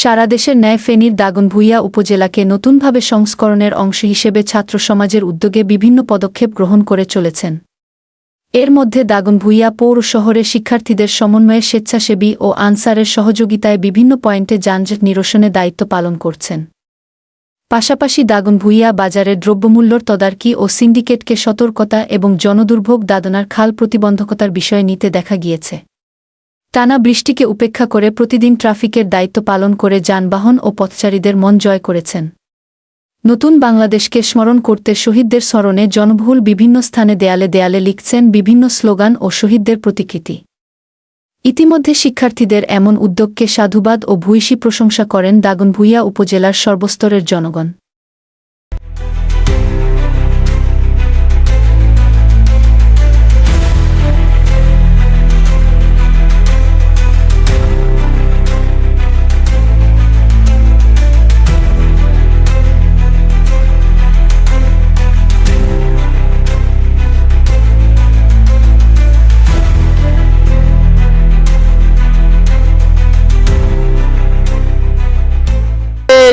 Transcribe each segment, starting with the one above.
সারা দেশের ন্যায় ফেনীর দাগনভূঞা উপজেলাকে নতুনভাবে সংস্করণের অংশ হিসেবে ছাত্র সমাজের উদ্যোগে বিভিন্ন পদক্ষেপ গ্রহণ করে চলেছেন। এর মধ্যে দাগনভূঞা পৌর শহরে শিক্ষার্থীদের সমন্বয়ে স্বেচ্ছাসেবী ও আনসারের সহযোগিতায় বিভিন্ন পয়েন্টে যানজট নিরসনে দায়িত্ব পালন করছেন। পাশাপাশি দাগনভূঞা বাজারের দ্রব্যমূল্যর তদারকি ও সিন্ডিকেটকে সতর্কতা এবং জনদুর্ভোগ দাদনার খাল প্রতিবন্ধকতার বিষয় নিতে দেখা গিয়েছে। টানা বৃষ্টিকে উপেক্ষা করে প্রতিদিন ট্রাফিকের দায়িত্ব পালন করে যানবাহন ও পথচারীদের মন জয় করেছেন। নতুন বাংলাদেশকে স্মরণ করতে শহীদদের স্মরণে জনবহুল বিভিন্ন স্থানে দেয়ালে দেয়ালে লিখছেন বিভিন্ন স্লোগান ও শহীদদের প্রতিকৃতি। ইতিমধ্যে শিক্ষার্থীদের এমন উদ্যোগকে সাধুবাদ ও ভূয়সী প্রশংসা করেন দাগনভূঞা উপজেলার সর্বস্তরের জনগণ।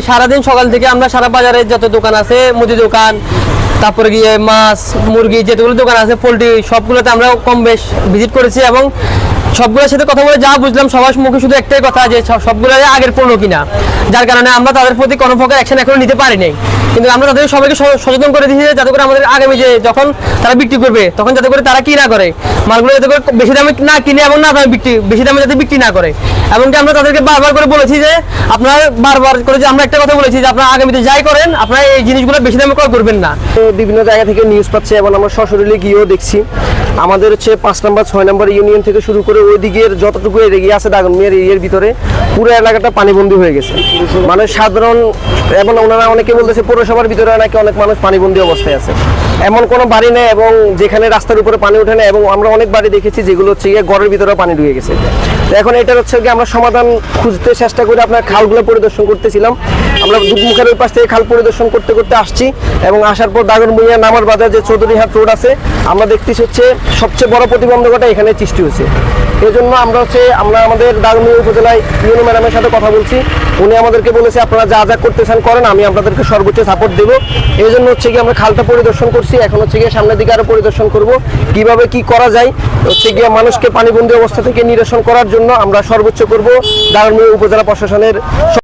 সারাদিন সকাল থেকে আমরা সারা বাজারে যত দোকান আছে, মুদি দোকান, তারপরে গিয়ে মাছ, মুরগি, যেগুলো দোকান আছে, পোলট্রি, সবগুলোতে আমরা কম বেশ ভিজিট করেছি এবং সবগুলোর সাথে কথা বলে যা বুঝলাম, সবার মুখে শুধু একটাই কথা যে সব- সবগুলো আগের পণ্য কিনা। যার কারণে আমরা তাদের প্রতি কোনো প্রকার অ্যাকশন এখনও নিতে পারি নাই। কিন্তু আমরা তাদের সবাইকে সচেতন করে দিয়েছি যাতে করে আমাদের আগামী যে যখন তারা বিক্রি করবে, তখন যাতে করে তারা কি না করে। মালগুলো যাতে করে বেশি দামে না কিনে এবং না দামে বিক্রি বেশি দামে যাতে বিক্রি না করে। এমনকি আমরা তাদেরকে বারবার করে বলেছি যে, আপনারা বারবার করে যে আমরা একটা কথা বলেছি যে, আপনারা আগামীতে যাই করেন, আপনারা এই জিনিসগুলো বেশি দামে ক্রয় করবেন না। বিভিন্ন জায়গা থেকে নিউজ পাচ্ছে এবং আমরা সশরীরে গিয়েও দেখছি। আমাদের হচ্ছে পাঁচ নম্বর, ছয় নম্বর ইউনিয়ন থেকে শুরু করে ওই দিকের যতটুকু এরিয়া আছে দাগনমিয়ার এরিয়ার ভিতরে, পুরো এলাকাটা পানিবন্দী হয়ে গেছে। মানে সাধারণ, এবং ওনারা অনেকে বলতেছে পৌরসভার ভিতরে নাকি অনেক মানুষ পানিবন্দী অবস্থায় আছে। এমন কোনো বাড়ি নেই এবং যেখানে রাস্তার উপরে পানি ওঠে না, এবং আমরা অনেক বাড়ি দেখেছি যেগুলো হচ্ছে গিয়ে ঘরের ভিতরে পানি ঢুকে গেছে। এখন এটা হচ্ছে কি আমরা সমাধান খুঁজতে চেষ্টা করে আপনার খালগুলো পরিদর্শন করতেছিলাম। আমরা দুধমুখের ওই পাশ থেকে খাল পরিদর্শন করতে করতে আসছি, এবং আসার পর দাগনভূঞা নামার বাজার যে চৌধুরীহাট রোড আছে, আমরা দেখতেছি হচ্ছে সবচেয়ে বড় প্রতিবন্ধকতা এখানে সৃষ্টি হয়েছে। এই জন্য আমরা হচ্ছে, আমরা আমাদের দাগনভূঞা উপজেলায় ইউনো ম্যাডামের সাথে কথা বলছি। উনি আমাদেরকে বলেছে, আপনারা যা যা করতে চান করেন, আমি আপনাদেরকে সর্বোচ্চ সাপোর্ট দেবো। এই জন্য হচ্ছে কি আমরা খালটা পরিদর্শন করছি। এখন হচ্ছে গিয়ে সামনের দিকে আরও পরিদর্শন করব। কীভাবে কি করা যায়? হচ্ছে গিয়ে মানুষকে পানিবন্দী অবস্থা থেকে নিরসন করার জন্য আমরা সর্বোচ্চ করব। দাগনভূঞা উপজেলা প্রশাসনের